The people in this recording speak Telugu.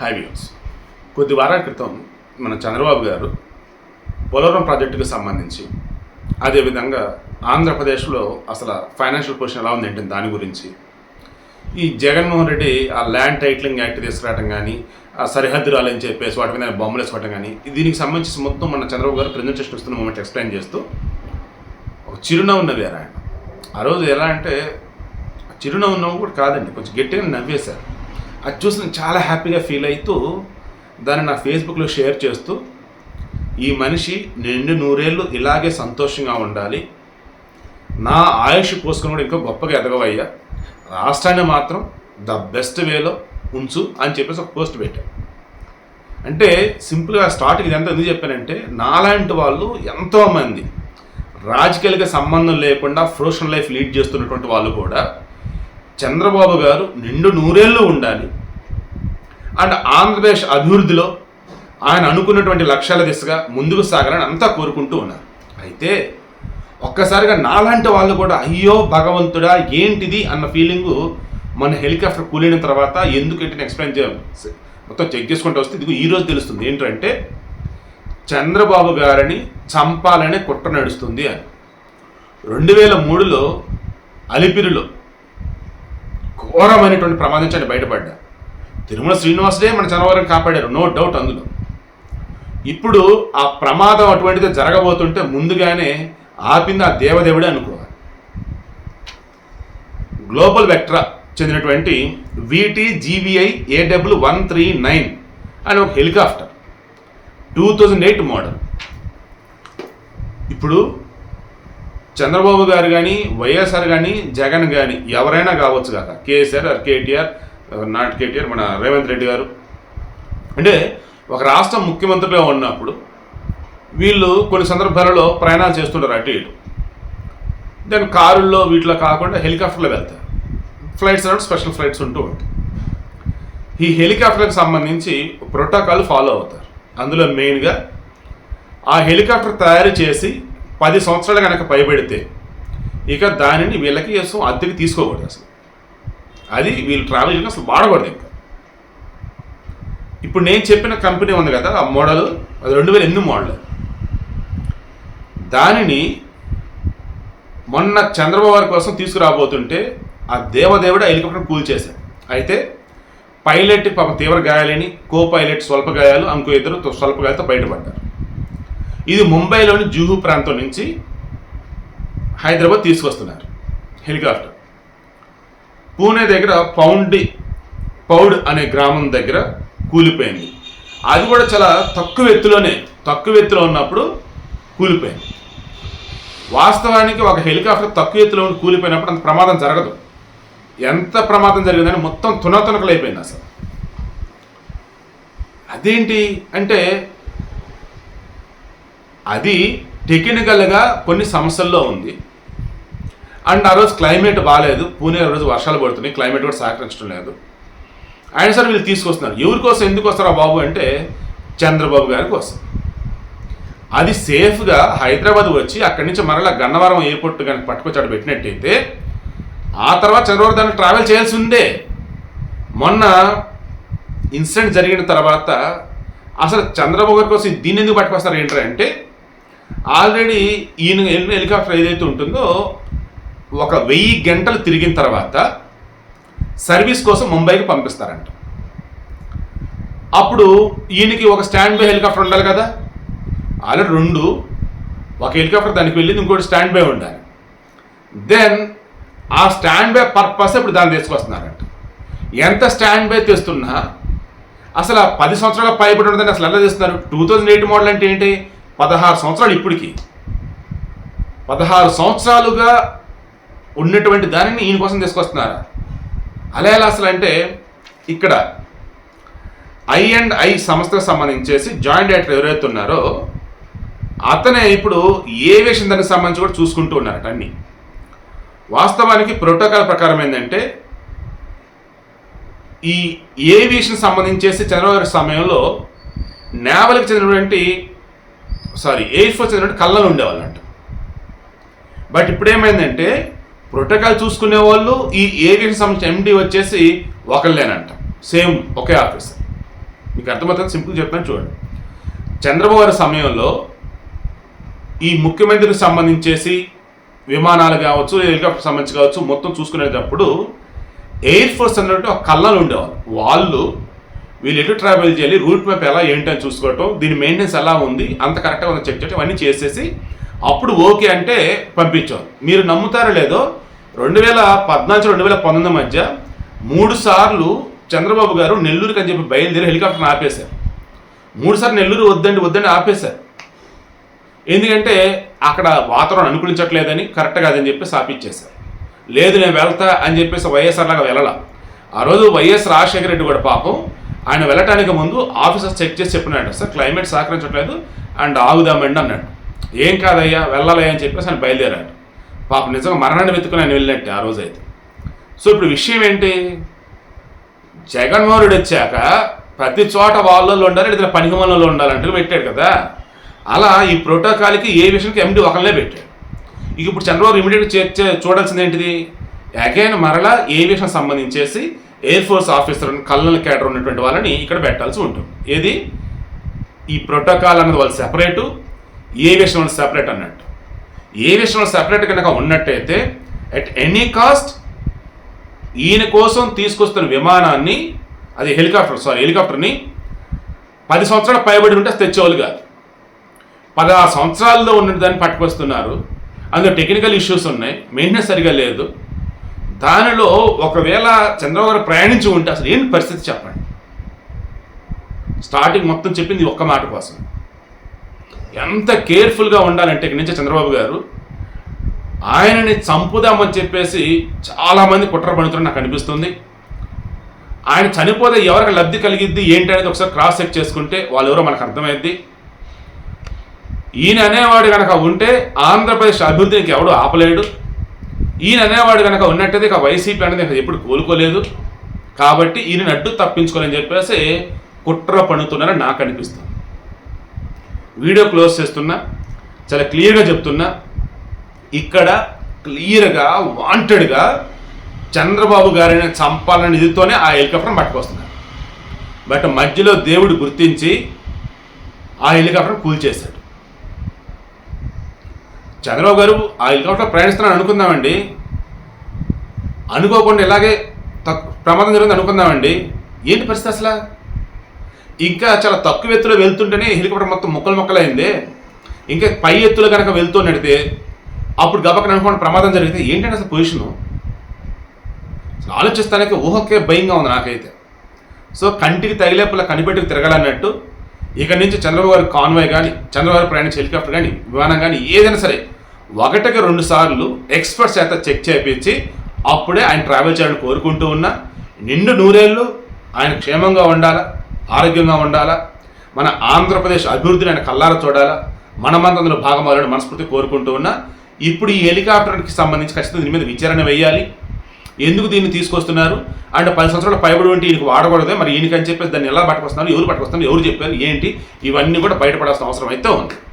హై వ్యూస్ కొద్ది వారాల క్రితం మన చంద్రబాబు గారు పోలవరం ప్రాజెక్టుకు సంబంధించి అదేవిధంగా ఆంధ్రప్రదేశ్లో అసలు ఫైనాన్షియల్ పొజిషన్ ఎలా ఉంది అంటే దాని గురించి ఈ జగన్మోహన్ రెడ్డి ఆ ల్యాండ్ టైటిలింగ్ యాక్ట్ తీసుకురావడం కానీ ఆ సరిహద్దురాలు అని చెప్పేసి వాటి మీద బొమ్మలు వేసుకోవడం కానీ దీనికి సంబంధించి మొత్తం మన చంద్రబాబు గారు ప్రజెంటేషన్ ఇస్తున్న మూమెంట్ ఎక్స్ప్లెయిన్ చేస్తూ ఒక చిరునవ్వు నవ్వారు ఆయన. ఆ రోజు ఎలా అంటే చిరునవ్వు నవ్వు కూడా కాదండి కొంచెం గట్టిగా నవ్వేశారు. అది చూసి నేను చాలా హ్యాపీగా ఫీల్ అవుతూ దాన్ని నా ఫేస్బుక్లో షేర్ చేస్తూ ఈ మనిషి నిండు నూరేళ్ళు ఇలాగే సంతోషంగా ఉండాలి. నా ఆయుష్ పోసుకుని కూడా ఇంకా గొప్పగా ఎదగవయ్యా. రాష్ట్రాన్ని మాత్రం ద బెస్ట్ వేలో ఉంచు అని చెప్పేసి ఒక పోస్ట్ పెట్టాను అంటే సింపుల్గా స్టార్టింగ్ ఇదంతా ఎందుకు చెప్పానంటే నాలాంటి వాళ్ళు ఎంతోమంది రాజకీయాలకి సంబంధం లేకుండా ప్రొఫెషనల్ లైఫ్ లీడ్ చేస్తున్నటువంటి వాళ్ళు కూడా చంద్రబాబు గారు నిండు నూరేళ్ళు ఉండాలి. అండ్ ఆంధ్రప్రదేశ్ అభివృద్ధిలో ఆయన అనుకున్నటువంటి లక్ష్యాల దిశగా ముందుకు సాగాలని అంతా కోరుకుంటూ ఉన్నారు. అయితే ఒక్కసారిగా నాలాంటి వాళ్ళు కూడా అయ్యో భగవంతుడా ఏంటిది అన్న ఫీలింగు మన హెలికాప్టర్ కూలిన తర్వాత ఎందుకు ఏంటని ఎక్స్ప్లెయిన్ చేయాలి మొత్తం చెక్ చేసుకుంటూ వస్తే ఇదిగో ఈరోజు తెలుస్తుంది. ఏంటంటే చంద్రబాబు గారిని చంపాలనే కుట్ర నడుస్తుంది అని. రెండు వేల మూడులో అలిపిరిలో ఘోరమైనటువంటి ప్రమాదం నుంచి బయటపడ్డా. తిరుమల శ్రీనివాసుడే మన చంద్రవరం కాపాడారు. నో డౌట్ అందులో. ఇప్పుడు ఆ ప్రమాదం అటువంటిది జరగబోతుంటే ముందుగానే ఆపింది ఆ దేవదేవుడే అనుకోవాలి. గ్లోబల్ వెక్ట్రా చెందినటువంటి VT GVI AW one three nine అని ఒక helicopter. Two thousand eight model. ఇప్పుడు చంద్రబాబు గారు కానీ వైఎస్ఆర్ కానీ జగన్ కానీ ఎవరైనా కావచ్చు కదా. కేసీఆర్ ఆర్ కేటీఆర్ నాట్ కేటీఆర్ మన రేవంత్ రెడ్డి గారు. అంటే ఒక రాష్ట్రం ముఖ్యమంత్రిగా ఉన్నప్పుడు వీళ్ళు కొన్ని సందర్భాలలో ప్రయాణాలు చేస్తుంటారు అటు ఇటు. దెన్ కారుల్లో వీటిలో కాకుండా హెలికాప్టర్లో వెళ్తారు. ఫ్లైట్స్ అంటే స్పెషల్ ఫ్లైట్స్ ఉంటూ ఉంటాయి. ఈ హెలికాప్టర్కి సంబంధించి ప్రోటోకాల్ ఫాలో అవుతారు. అందులో మెయిన్గా ఆ హెలికాప్టర్ తయారు చేసి పది సంవత్సరాలు కనుక పైబడితే ఇక దానిని వీళ్ళకి అసలు అద్దెకి తీసుకోకూడదు అసలు. అది వీళ్ళు ట్రావెల్ చేయడం అసలు వాడకూడదు ఇంకా. ఇప్పుడు నేను చెప్పిన కంపెనీ ఉంది కదా ఆ మోడల్ అది రెండు వేల ఎనిమిది మోడల్ దానిని మొన్న చంద్రబాబు గారి కోసం తీసుకురాబోతుంటే ఆ దేవదేవుడు హెలికాప్టర్ కూల్చేశాడు అయితే పైలట్ పాప తీవ్ర గాయాలని కో పైలట్ స్వల్ప గాయాలు ఇంకో ఇద్దరు స్వల్ప గాయాలతో బయటపడ్డారు. ఇది ముంబైలోని జూహు ప్రాంతం నుంచి హైదరాబాద్ తీసుకొస్తున్నారు. హెలికాప్టర్. పూణే దగ్గర పౌండి పౌడ్ అనే గ్రామం దగ్గర కూలిపోయింది. అది కూడా చాలా తక్కువ ఎత్తులోనే తక్కువ ఎత్తులో ఉన్నప్పుడు కూలిపోయింది. వాస్తవానికి ఒక హెలికాప్టర్ తక్కువ ఎత్తులో ఉండి కూలిపోయినప్పుడు అంత ప్రమాదం జరగదు. ఎంత ప్రమాదం జరిగిందని మొత్తం తునతునకలు అయిపోయింది అసలు. అదేంటి అంటే అది టెక్నికల్గా కొన్ని సమస్యల్లో ఉంది. అండ్ ఆ రోజు క్లైమేట్ బాగాలేదు పూణే ఆ రోజు వర్షాలు పడుతున్నాయి. క్లైమేట్ కూడా సహకరించడం లేదు. ఆయన సరే వీళ్ళు తీసుకొస్తున్నారు. ఎవరి కోసం ఎందుకు వస్తారా బాబు అంటే చంద్రబాబు గారి కోసం. అది సేఫ్గా హైదరాబాద్ వచ్చి అక్కడి నుంచి మరలా గన్నవరం ఎయిర్పోర్ట్ కనుక పట్టుకొచ్చి అక్కడ పెట్టినట్టయితే ఆ తర్వాత చంద్రబాబు దాన్ని ట్రావెల్ చేయాల్సి ఉందే మొన్న ఇన్సిడెంట్ జరిగిన తర్వాత అసలు చంద్రబాబు గారి కోసం దీన్ని ఎందుకు పట్టుకొస్తారు ఏంటంటే అంటే ఆల్రెడీ ఈయన ఎన్ని హెలికాప్టర్ ఏదైతే ఉంటుందో ఒక వెయ్యి గంటలు తిరిగిన తర్వాత సర్వీస్ కోసం ముంబైకి పంపిస్తారంట. అప్పుడు ఈయనకి ఒక స్టాండ్ బై హెలికాప్టర్ ఉండాలి కదా. ఆల్రెడీ రెండు. ఒక హెలికాప్టర్ దానికి వెళ్ళింది ఇంకోటి స్టాండ్ బై ఉండాలి. దెన్ ఆ స్టాండ్ బై పర్పస్ ఇప్పుడు దాన్ని తీసుకొస్తున్నారంట. ఎంత స్టాండ్ బై తెస్తున్నా అసలు ఆ పది సంవత్సరాల పైబడి ఉండదని అసలు ఎలా తెస్తున్నారు? టూ థౌజండ్ ఎయిట్ మోడల్ అంటే ఏంటి? పదహారు సంవత్సరాలు ఇప్పటికి. పదహారు సంవత్సరాలుగా ఉన్నటువంటి దానిని ఈయన కోసం తీసుకొస్తున్నారా? అలా ఎలా అసలు అంటే ఇక్కడ ఐ అండ్ ఐ సంస్థకు సంబంధించేసి జాయింట్ డైరెక్టర్ ఎవరైతే ఉన్నారో అతనే ఇప్పుడు ఏవియేషన్ దానికి సంబంధించి కూడా చూసుకుంటూ ఉన్నారట అన్నీ. వాస్తవానికి ప్రోటోకాల్ ప్రకారం ఏంటంటే ఈ ఏవియేషన్ సంబంధించేసి చంద్రబాబు సమయంలో నేవల్కి చెందినటువంటి సారీ ఎయిర్ ఫోర్స్ చెందినటువంటి కళ్ళలు ఉండేవాళ్ళంట. బట్ ఇప్పుడు ఏమైందంటే ప్రోటోకాల్ చూసుకునే వాళ్ళు ఈ ఏవియేషన్ సంబంధించిన ఎండి వచ్చేసి ఒకళ్ళేనంట. సేమ్ ఒకే ఆఫీసర్ మీకు అర్థమవుతుంది? సింపుల్ చెప్తాను చూడండి. చంద్రబాబు గారి సమయంలో ఈ ముఖ్యమంత్రికి సంబంధించేసి విమానాలు కావచ్చు హెలికాప్టర్ సంబంధించి కావచ్చు మొత్తం చూసుకునేటప్పుడు ఎయిర్ ఫోర్స్ అన్నట్టు ఒక కళ్ళలు ఉండేవాళ్ళు. వాళ్ళు వీళ్ళు ఎటు ట్రావెల్ చేయాలి రూట్ మ్యాప్ ఎలా ఏంటని చూసుకోవటం దీని మెయింటెనెన్స్ ఎలా ఉంది అంత కరెక్ట్గా ఉందో చెక్ చేయటం అన్నీ చేసేసి అప్పుడు ఓకే అంటే పంపించాలి మీరు నమ్ముతారో లేదో రెండు వేల పద్నాలుగు రెండు వేల పంతొమ్మిది మధ్య మూడు సార్లు చంద్రబాబు గారు నెల్లూరుకి అని చెప్పి బయలుదేరి హెలికాప్టర్ని ఆపేశారు. మూడు సార్లు నెల్లూరు వద్దండి వద్దండి ఆపేశారు. ఎందుకంటే అక్కడ వాతావరణం అనుకూలించట్లేదని కరెక్ట్ కాదని చెప్పేసి ఆపిచ్చేశారు. లేదు నేను వెళ్తా అని చెప్పేసి వైఎస్ఆర్ లాగా వెళ్ళాల. ఆ రోజు వైఎస్ రాజశేఖర రెడ్డి కూడా పాపం ఆయన వెళ్ళటానికి ముందు ఆఫీసర్ చెక్ చేసి చెప్పినాడు సార్ క్లైమేట్ సహకరించట్లేదు అండ్ ఆగుదామండి అన్నాడు. ఏం కాదయ్యా వెళ్ళాలి అని చెప్పేసి ఆయన బయలుదేరాడు. పాప నిజంగా మరణాన్ని వెతుకుని ఆయన వెళ్ళినట్టే ఆ రోజు అయితే సో ఇప్పుడు విషయం ఏంటి? జగన్మోహన్ రెడ్డి వచ్చాక ప్రతి చోట వాళ్ళలో ఉండాలి ఇద్దరు పనికిమలలో ఉండాలంటే పెట్టాడు కదా. అలా ఈ ప్రోటోకాల్కి ఏ విషయానికి ఎండి ఒకళ్ళనే పెట్టాడు. ఇక ఇప్పుడు చంద్రబాబు ఇమీడియట్గా చే చూడాల్సింది ఏంటిది అగైన్ మరలా ఏ విషయం సంబంధించేసి air force officer colonel cadre ఉన్నటువంటి వాళ్ళని ఇక్కడ పెట్టాల్సి ఉంటుంది. ఏది? ఈ ప్రోటోకాల్ అన్నది వాళ్ళు సెపరేటు ఏవియేషన్ వాళ్ళు సెపరేట్ అన్నట్టు. ఏవియేషన్ వాళ్ళు సెపరేట్ కనుక ఉన్నట్టయితే అట్ ఎనీ కాస్ట్ ఈయన కోసం తీసుకొస్తున్న విమానాన్ని అది హెలికాప్టర్ సారీ హెలికాప్టర్ని పది సంవత్సరాలు పైబడి ఉంటే తెచ్చేవాళ్ళు కాదు. పదహారు సంవత్సరాల్లో ఉన్న దాన్ని పట్టుకొస్తున్నారు. అందులో టెక్నికల్ ఇష్యూస్ ఉన్నాయి. మెయింటెనెన్స్ సరిగా లేదు. దానిలో ఒకవేళ చంద్రబాబు గారు ప్రయాణించి ఉంటే అసలు ఏంటి పరిస్థితి చెప్పండి. స్టార్టింగ్ మొత్తం చెప్పింది ఒక్క మాట కోసం. ఎంత కేర్ఫుల్గా ఉండాలంటే ఇక్కడి నుంచి చంద్రబాబు గారు ఆయనని చంపుదామని చెప్పేసి చాలామంది కుట్ర పడుతున్నారు నాకు అనిపిస్తుంది. ఆయన చనిపోతే ఎవరికి లబ్ధి కలిగిద్ది ఏంటి అనేది ఒకసారి క్రాస్ చెక్ చేసుకుంటే వాళ్ళు ఎవరో మనకు అర్థమైద్ది. ఈయన అనేవాడు కనుక ఉంటే ఆంధ్రప్రదేశ్ అభివృద్ధికి ఎవడు ఆపలేడు. ఈయన అనేవాడు కనుక ఉన్నట్టయితే ఇక వైసీపీ అనేది ఇక ఎప్పుడు కోలుకోలేదు. కాబట్టి ఈయన అడ్డు తప్పించుకోవాలని చెప్పేసి కుట్ర పండుతున్నారని నాకు అనిపిస్తుంది. వీడియో క్లోజ్ చేస్తున్నా చాలా క్లియర్గా చెప్తున్నా. ఇక్కడ క్లియర్గా వాంటెడ్గా చంద్రబాబు గారిని చంపాలనే ఇదితోనే ఆ హెలికాప్టర్ని పట్టుకొస్తున్నారు. బట్ మధ్యలో దేవుడు గుర్తించి ఆ హెలికాప్టర్ కూల్చేశాడు. చంద్రబాబు గారు ఆ హెలికాప్టర్ ప్రయాణిస్తున్నాను అనుకుందామండి. అనుకోకుండా ఇలాగే ప్రమాదం జరిగింది అనుకుందామండి. ఏంటి పరిస్థితి అసలు? ఇంకా చాలా తక్కువ ఎత్తులో వెళ్తుంటేనే హెలికాప్టర్ మొత్తం ముక్కలు ముక్కలైంది. ఇంకా పై ఎత్తులో కనుక వెళ్తూ నడితే అప్పుడు గబక్కన అనుకోండి ప్రమాదం జరిగితే ఏంటంటే అసలు పొజిషను? అసలు ఆలోచిస్తానికి ఊహకే భయంగా ఉంది నాకైతే. సో కంటికి తగిలేపులా కనిపెట్టుకు తిరగాలన్నట్టు ఇక్కడి నుంచి చంద్రబాబు గారి కాన్వాయ్ కానీ చంద్రబాబు గారి ప్రయాణించే హెలికాప్టర్ కానీ విమానం కానీ ఏదైనా సరే ఒకటికి రెండు సార్లు ఎక్స్పర్ట్స్ చేత చెక్ చేయించి అప్పుడే ఆయన ట్రావెల్ చేయాలని కోరుకుంటూ ఉన్నా నిండు నూరేళ్ళు ఆయన క్షేమంగా ఉండాలా ఆరోగ్యంగా ఉండాలా మన ఆంధ్రప్రదేశ్ అభివృద్ధిని ఆయన కల్లారా చూడాలా మనమంతా అందులో భాగం మనస్ఫూర్తి కోరుకుంటూ ఉన్నా ఇప్పుడు ఈ హెలికాప్టర్కి సంబంధించి ఖచ్చితంగా దీని మీద విచారణ వేయాలి. ఎందుకు దీన్ని తీసుకొస్తున్నారు? అండ్ పది సంవత్సరాల పైబడి ఉంటే ఈయనకు వాడకూడదు మరి ఈయనకని చెప్పేసి దాన్ని ఎలా పట్టుకొస్తున్నారు ఎవరు పట్టుకొస్తున్నారు ఎవరు చెప్పారు ఏంటి? ఇవన్నీ కూడా బయటపడాల్సిన అవసరం అయితే ఉంది.